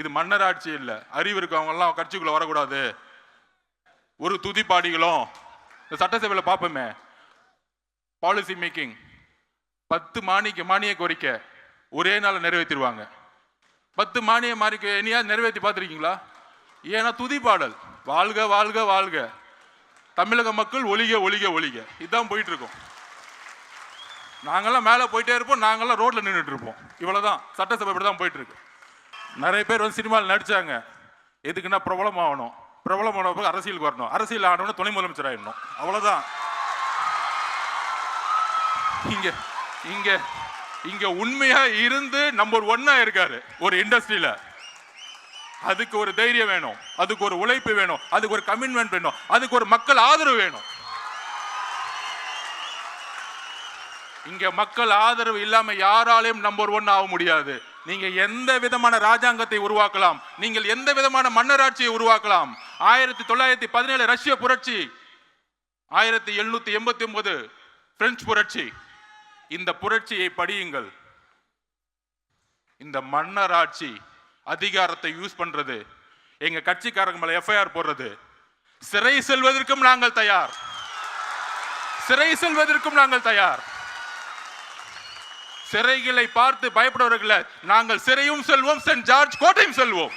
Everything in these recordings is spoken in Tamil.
இது மன்னர் ஆட்சி இல்லை. அறிவு இருக்கவங்கெல்லாம் கட்சிக்குள்ளே வரக்கூடாது. ஒரு துதிப்பாடிகளும் இந்த சட்டசபையில் பார்ப்போமே. பாலிசி மேக்கிங் பத்து மானிக்கு மானிய கோரிக்கை ஒரே நாள் நிறைவேற்றிடுவாங்க. பத்து மானிய மாறிக்க இனியா நிறைவேற்றி பார்த்துருக்கீங்களா? ஏன்னா துதிப்பாடல். வாழ்க வாழ்க வாழ்க. தமிழக மக்கள் ஒளிக ஒளிக ஒளிக. இதுதான் போயிட்டு இருக்கோம் மேலே போயிட்டே இருப்போம் நாங்கெல்லாம் ரோட்டில் நின்றுட்டு இருப்போம். இவ்வளோதான் சட்டசபை இப்படி தான் போயிட்டு இருக்கு நிறைய பேர் வந்து சினிமாவில் நடித்தாங்க எதுக்குன்னா பிரபலம் ஆகணும். பிரபலம் ஆனவங்க பிறகு அரசியலுக்கு வரணும். அரசியல் ஆனவன துணை முதலமைச்சர் ஆயிடணும். அவ்வளோதான் இங்கே இங்கே இங்கே உண்மையாக இருந்து நம்பர் ஒன்னாக இருக்காரு ஒரு இண்டஸ்ட்ரியில் அதுக்கு ஒரு தைரியம் வேணும். அதுக்கு ஒரு உழைப்பு வேணும். அதுக்கு ஒரு கமிட்மெண்ட் வேணும். அதுக்கு ஒரு மக்கள் ஆதரவு வேணும். இங்க மக்கள் ஆதரவு இல்லாம யாராலையும் நம்பர் ஒன் ஆக முடியாது. நீங்க எந்த விதமான ராஜாங்கத்தை உருவாக்கலாம்? நீங்கள் எந்த விதமான மன்னராட்சியை உருவாக்கலாம்? ஆயிரத்தி தொள்ளாயிரத்தி பதினேழு ரஷ்ய புரட்சி ஆயிரத்தி எழுநூத்தி எண்பத்தி ஒன்பது பிரெஞ்சு புரட்சி. இந்த புரட்சியை படியுங்கள். இந்த மன்னராட்சி அதிகாரத்தை யூஸ் பண்றது எங்க கட்சிக்காரங்க மேல எஃப்ஐஆர் போடுறது. சிறை செல்வதற்கும் நாங்கள் தயார். சிறை செல்வதற்கும் நாங்கள் தயார். சிறைகளை பார்த்து பயப்படுவர்கள நாங்கள் சிறையும் செல்வோம் சென்ட் ஜார்ஜ் கோட்டையும் செல்வோம்.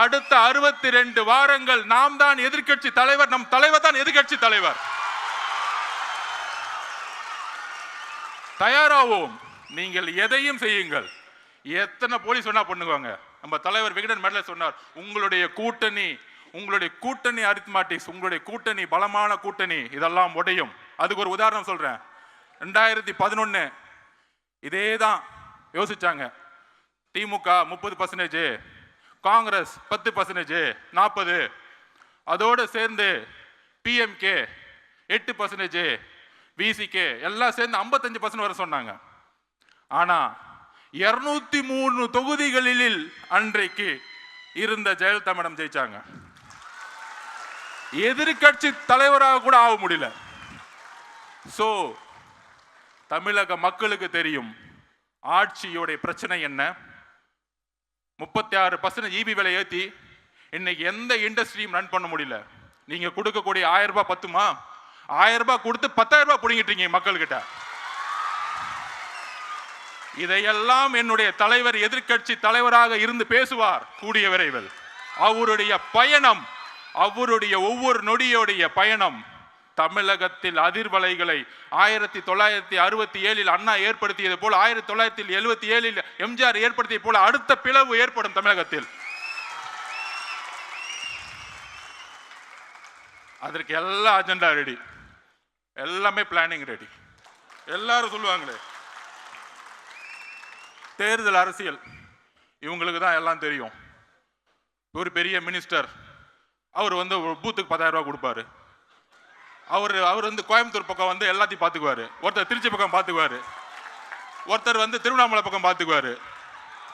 அடுத்த அறுபத்தி ரெண்டு வாரங்கள் நாம் தான் எதிர்க்கட்சி தலைவர் நம் தலைவர் தான் எதிர்க்கட்சி தலைவர். தயாராவோம். நீங்கள் எதையும் செய்யுங்கள். எத்தனை போலீஸ் சொன்னா பண்ணுவாங்க. நம்ம தலைவர் விகடன் மேடல சொன்னார் உங்களுடைய கூட்டணி உங்களுடைய கூட்டணி அரித்மாட்டிக்ஸ் உங்களுடைய கூட்டணி பலமான கூட்டணி இதெல்லாம் உடையும். அதுக்கு ஒரு உதாரணம் சொல்கிறேன் ரெண்டாயிரத்தி பதினொன்று இதே தான் யோசிச்சாங்க. திமுக முப்பது பர்சன்டேஜ் காங்கிரஸ் பத்து பர்சன்டேஜ் நாற்பது அதோடு சேர்ந்து பிஎம்கே எட்டு பர்சன்டேஜ் விசிகே எல்லாம் சேர்ந்து ஐம்பத்தஞ்சு பர்சன்ட் வர சொன்னாங்க. ஆனால் இரநூத்தி மூணு தொகுதிகளில் அன்றைக்கு இருந்த ஜெயலலிதா மேடம் ஜெயிச்சாங்க. எதிர்க்கட்சி தலைவராக கூட ஆக முடியல. ஸோ தமிழக மக்களுக்கு தெரியும் ஆட்சியோடைய பிரச்சனை என்ன? முப்பத்தி ஆறு பர்சன்ட் இபி விலை ஏற்றி இன்னைக்கு எந்த இண்டஸ்ட்ரியும் ரன் பண்ண முடியல. நீங்கள் கொடுக்கக்கூடிய ஆயிரம் ரூபாய் பத்துமா? ஆயிரம் ரூபாய் கொடுத்து பத்தாயிரம் ரூபாய் பிடிங்கிட்டீங்க மக்கள்கிட்ட. இதையெல்லாம் என்னுடைய தலைவர் எதிர்க்கட்சி தலைவராக இருந்து பேசுவார் கூடிய விரைவில். அவருடைய பயணம் அவருடைய ஒவ்வொரு நொடியோடைய பயணம் தமிழகத்தில் அதிர்வலைகளை ஆயிரத்தி தொள்ளாயிரத்தி அறுபத்தி ஏழில் அண்ணா ஏற்படுத்தியது போல் ஆயிரத்தி தொள்ளாயிரத்தி எழுபத்தி ஏழில் எம்ஜிஆர் ஏற்படுத்தியது போல அடுத்த பிளவு ஏற்படும் தமிழகத்தில். அதற்கு எல்லா அஜெண்டா ரெடி எல்லாமே பிளானிங் ரெடி எல்லாரும் சொல்லுவாங்களே தேர்தல் அரசியல் இவங்களுக்கு தான் எல்லாம் தெரியும். ஒரு பெரிய மினிஸ்டர் அவர் வந்து பூத்துக்கு பத்தாயிரம் ரூபாய் கொடுப்பாரு. அவர் அவர் வந்து கோயம்புத்தூர் பக்கம் வந்து எல்லாத்தையும் பார்த்துக்குவார். ஒருத்தர் திருச்சி பக்கம் பார்த்துக்குவார். ஒருத்தர் வந்து திருவண்ணாமலை பக்கம் பார்த்துக்குவாரு.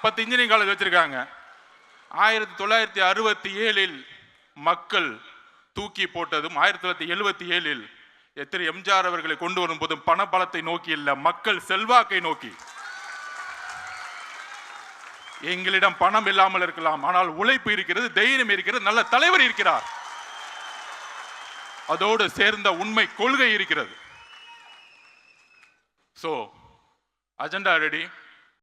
பத்து இன்ஜினியரிங் காலேஜ் வச்சுருக்காங்க. ஆயிரத்தி தொள்ளாயிரத்தி அறுபத்தி ஏழில் மக்கள் தூக்கி போட்டதும் ஆயிரத்தி தொள்ளாயிரத்தி எழுபத்தி ஏழில் எத்தனை எம்ஜிஆர் அவர்களை கொண்டு வரும்போதும் பணபலத்தை நோக்கி இல்லை மக்கள் செல்வாக்கை நோக்கி. எங்களிடம் பணம் இல்லாமல் இருக்கலாம் ஆனால் உழைப்பு இருக்கிறது தைரியம் இருக்கிறது நல்ல தலைவர் இருக்கிறார். அதோடு சேர்ந்த உண்மை கொள்கை இருக்கிறது. So agenda ready